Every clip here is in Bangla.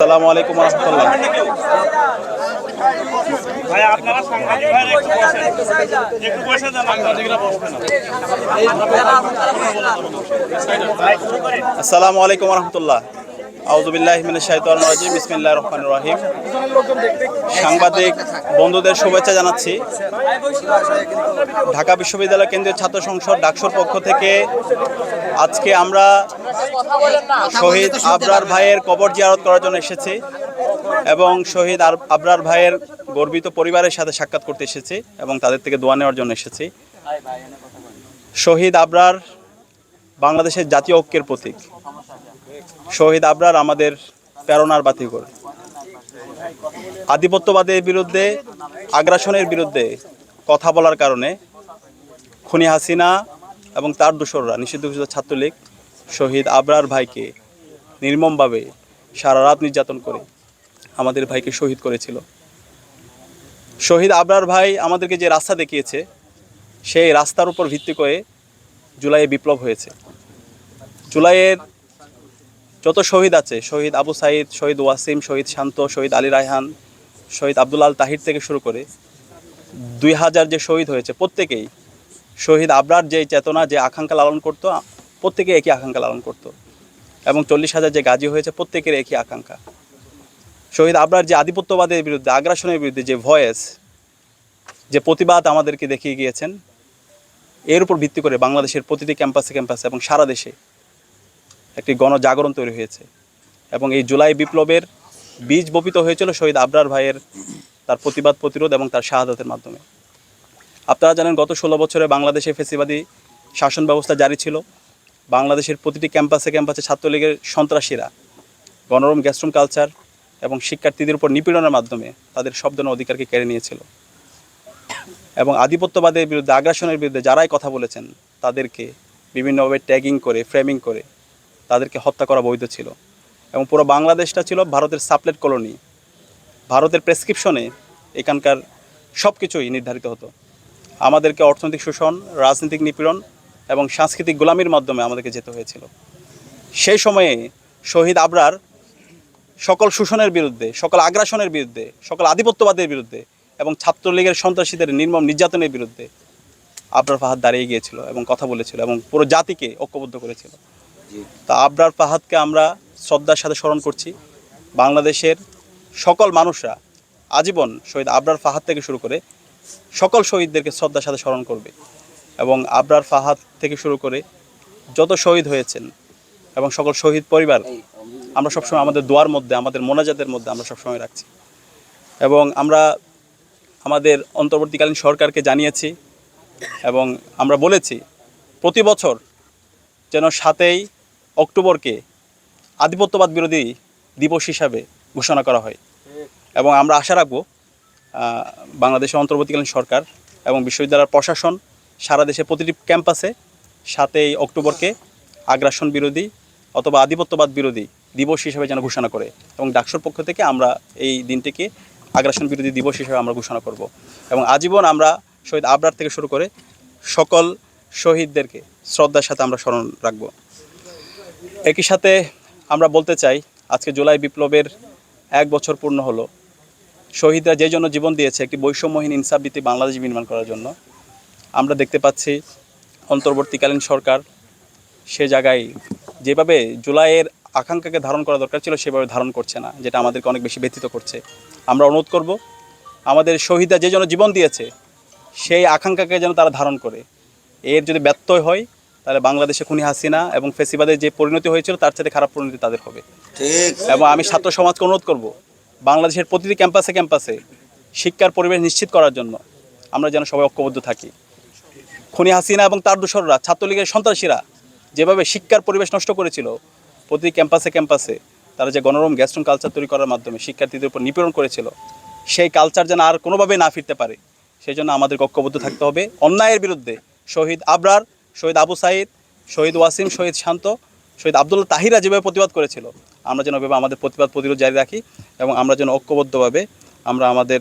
আসসালামু আলাইকুম রহমতুল্লাহ। ভাই আপনারা সাংবাদিক ভাইরা একটু বসেন। একটু বসে যান সাংবাদিকরা বসবে না। ভাই, শুরু করেন। আসসালামু আলাইকুম রহমতুল্লাহ। সাংবাদিক বন্ধুদের শুভেচ্ছা জানাচ্ছি। ঢাকা বিশ্ববিদ্যালয় কেন্দ্রীয় ছাত্র সংসদ ডাকসুর পক্ষ থেকে আজকে আমরা শহীদ আবরার ভাইয়ের কবর জিয়ারত করার জন্য এসেছি এবং শহীদ আবরার ভাইয়ের গর্বিত পরিবারের সাথে সাক্ষাৎ করতে এসেছি এবং তাদের থেকে দোয়া নেওয়ার জন্য এসেছি। শহীদ আবরার বাংলাদেশের জাতীয় ঐক্যের প্রতীক। শহীদ আবরার আমাদের প্রেরণার বাতিঘর। আধিপত্যবাদের বিরুদ্ধে, আগ্রাসনের বিরুদ্ধে কথা বলার কারণে খুনি হাসিনা এবং তার দোসররা, নিষিদ্ধ ঘোষিত ছাত্রলীগ শহীদ আবরার ভাইকে নির্মমভাবে সারা রাত নির্যাতন করে আমাদের ভাইকে শহীদ করেছিল। শহীদ আবরার ভাই আমাদেরকে যে রাস্তা দেখিয়েছে, সেই রাস্তার উপর ভিত্তি করে জুলাইয়ে বিপ্লব হয়েছে। জুলাইয়ের যত শহীদ আছে, শহীদ আবু সাইদ, শহীদ ওয়াসিম, শহীদ শান্ত, শহীদ আলী রায়হান, শহীদ আব্দুল আল তাহির থেকে শুরু করে দুই হাজার যে শহীদ হয়েছে, প্রত্যেকেই শহীদ আবরার যে চেতনা, যে আকাঙ্ক্ষা লালন করতো প্রত্যেকে একই আকাঙ্ক্ষা লালন করতো। এবং চল্লিশ হাজার যে গাজী হয়েছে, প্রত্যেকের একই আকাঙ্ক্ষা। শহীদ আবরার যে আধিপত্যবাদের বিরুদ্ধে, আগ্রাসনের বিরুদ্ধে যে ভয়েস, যে প্রতিবাদ আমাদেরকে দেখিয়ে গিয়েছেন, এর উপর ভিত্তি করে বাংলাদেশের প্রতিটি ক্যাম্পাসে ক্যাম্পাসে এবং সারা দেশে একটি গণজাগরণ তৈরি হয়েছে। এবং এই জুলাই বিপ্লবের বীজ বপিত হয়েছিল শহীদ আবরার ভাইয়ের তার প্রতিবাদ প্রতিরোধ এবং তার শাহাদাতের মাধ্যমে। আপনারা জানেন, গত ষোলো বছরে বাংলাদেশে ফেসিবাদী শাসন ব্যবস্থা জারি ছিল। বাংলাদেশের প্রতিটি ক্যাম্পাসে ক্যাম্পাসে ছাত্রলীগের সন্ত্রাসীরা, গণরম গ্যাস্ট্রুম কালচার এবং শিক্ষার্থীদের উপর নিপীড়নের মাধ্যমে তাদের শব্দনের অধিকারকে কেড়ে নিয়েছিল। এবং আধিপত্যবাদের বিরুদ্ধে, আগ্রাসনের বিরুদ্ধে যারাই কথা বলেছেন, তাদেরকে বিভিন্নভাবে ট্যাগিং করে ফ্রেমিং করে তাদেরকে হত্যা করা বৈধ ছিল এবং পুরো বাংলাদেশটা ছিল ভারতের সাপলেট কলোনি। ভারতের প্রেসক্রিপশনে এখানকার সব কিছুই নির্ধারিত হতো। আমাদেরকে অর্থনৈতিক শোষণ, রাজনৈতিক নিপীড়ন এবং সাংস্কৃতিক গোলামির মাধ্যমে আমাদেরকে যেতে হয়েছিল। সেই সময়ে শহীদ আবরার সকল শোষণের বিরুদ্ধে, সকল আগ্রাসনের বিরুদ্ধে, সকল আধিপত্যবাদের বিরুদ্ধে এবং ছাত্রলীগের সন্ত্রাসীদের নির্মম নির্যাতনের বিরুদ্ধে আবরার ফাহাদ দাঁড়িয়ে গিয়েছিল এবং কথা বলেছিল এবং পুরো জাতিকে ঐক্যবদ্ধ করেছিল। তা আবরার ফাহাদকে আমরা শ্রদ্ধার সাথে স্মরণ করছি। বাংলাদেশের সকল মানুষরা আজীবন শহীদ আবরার ফাহাদ থেকে শুরু করে সকল শহীদদেরকে শ্রদ্ধার সাথে স্মরণ করবে এবং আবরার ফাহাদ থেকে শুরু করে যত শহীদ হয়েছেন এবং সকল শহীদ পরিবার, আমরা সবসময় আমাদের দোয়ার মধ্যে, আমাদের মোনাজাতের মধ্যে আমরা সবসময় রাখছি। এবং আমরা আমাদের অন্তর্বর্তীকালীন সরকারকে জানিয়েছি এবং আমরা বলেছি, প্রতি বছর যেন সাতই অক্টোবরকে আধিপত্যবাদ বিরোধী দিবস হিসাবে ঘোষণা করা হয়। এবং আমরা আশা রাখব বাংলাদেশের অন্তর্বর্তীকালীন সরকার এবং বিশ্ববিদ্যালয়ের প্রশাসন সারা দেশে প্রতিটি ক্যাম্পাসে সাতই অক্টোবরকে আগ্রাসন বিরোধী অথবা আধিপত্যবাদ বিরোধী দিবস হিসেবে যেন ঘোষণা করে এবং ডাকসুর পক্ষ থেকে আমরা এই দিনটিকে আগ্রাসন বিরোধী দিবস হিসেবে আমরা ঘোষণা করব। এবং আজীবন আমরা শহীদ আবরার থেকে শুরু করে সকল শহীদদেরকে শ্রদ্ধার সাথে আমরা স্মরণ রাখব। একই সাথে আমরা বলতে চাই, আজকে জুলাই বিপ্লবের এক বছর পূর্ণ হলো। শহীদরা যে জন্য জীবন দিয়েছে, একটি বৈষম্যহীন ইনসাফ ভিত্তিক বাংলাদেশ নির্মাণ করার জন্য। আমরা দেখতে পাচ্ছি, অন্তর্বর্তীকালীন সরকার সে জায়গায় যেভাবে জুলাইয়ের আকাঙ্ক্ষাকে ধারণ করা দরকার ছিল, সেভাবে ধারণ করছে না, যেটা আমাদেরকে অনেক বেশি ব্যথিত করছে। আমরা অনুরোধ করব, আমাদের শহীদরা যে জন্য জীবন দিয়েছে, সেই আকাঙ্ক্ষাকে যেন তারা ধারণ করে। এর যদি ব্যত্যয় হয় তাহলে বাংলাদেশে খুনি হাসিনা এবং ফেসিবাদের যে পরিণতি হয়েছিল তার সাথে খারাপ পরিণতি তাদের হবে। ঠিক। এবং আমি ছাত্র সমাজকে অনুরোধ করব বাংলাদেশের প্রতিটি ক্যাম্পাসে ক্যাম্পাসে শিক্ষার পরিবেশ নিশ্চিত করার জন্য আমরা যেন সবাই ঐক্যবদ্ধ থাকি। খুনি হাসিনা এবং তার দোসররা ছাত্রলীগের সন্ত্রাসীরা যেভাবে শিক্ষার পরিবেশ নষ্ট করেছিল প্রতি ক্যাম্পাসে ক্যাম্পাসে তারা যে গণরম গ্যাস্ট্রুম কালচার তৈরি করার মাধ্যমে শিক্ষার্থীদের উপর নিপীড়ন করেছিল সেই কালচার যেন আর কোনোভাবে না ফিরতে পারে সেই জন্য আমাদের ঐক্যবদ্ধ থাকতে হবে। অন্যায়ের বিরুদ্ধে শহীদ আবরার শহীদ আবু সাইদ, শহীদ ওয়াসিম, শহীদ শান্ত, শহীদ আবদুল্লাহ তাহিরা যেভাবে প্রতিবাদ করেছিল। আমরা যেন এভাবে আমাদের প্রতিবাদ প্রতিরোধ জারি রাখি এবং আমরা যেন ঐক্যবদ্ধভাবে আমরা আমাদের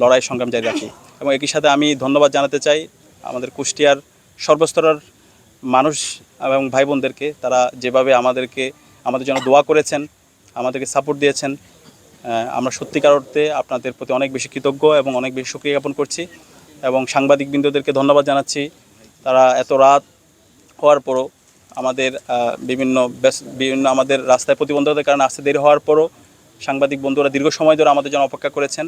লড়াই সংগ্রাম জারি রাখি। এবং একই সাথে আমি ধন্যবাদ জানাতে চাই আমাদের কুষ্টিয়ার সর্বস্তরের মানুষ এবং ভাই বোনদেরকে তারা যেভাবে আমাদেরকে, আমাদের জন্য দোয়া করেছেন, আমাদেরকে সাপোর্ট দিয়েছেন। আমরা সত্যিকার অর্থে আপনাদের প্রতি অনেক বেশি কৃতজ্ঞ এবং অনেক বেশি সুক্রিয়া জ্ঞাপন করছি। এবং সাংবাদিক বৃন্দদেরকে ধন্যবাদ জানাচ্ছি। তারা এত রাত হওয়ার পরও আমাদের বিভিন্ন বিভিন্ন আমাদের রাস্তায় প্রতিবন্ধকতার কারণে আসতে দেরি হওয়ার পরও সাংবাদিক বন্ধুরা দীর্ঘ সময় ধরে আমাদের জন্য অপেক্ষা করেছেন।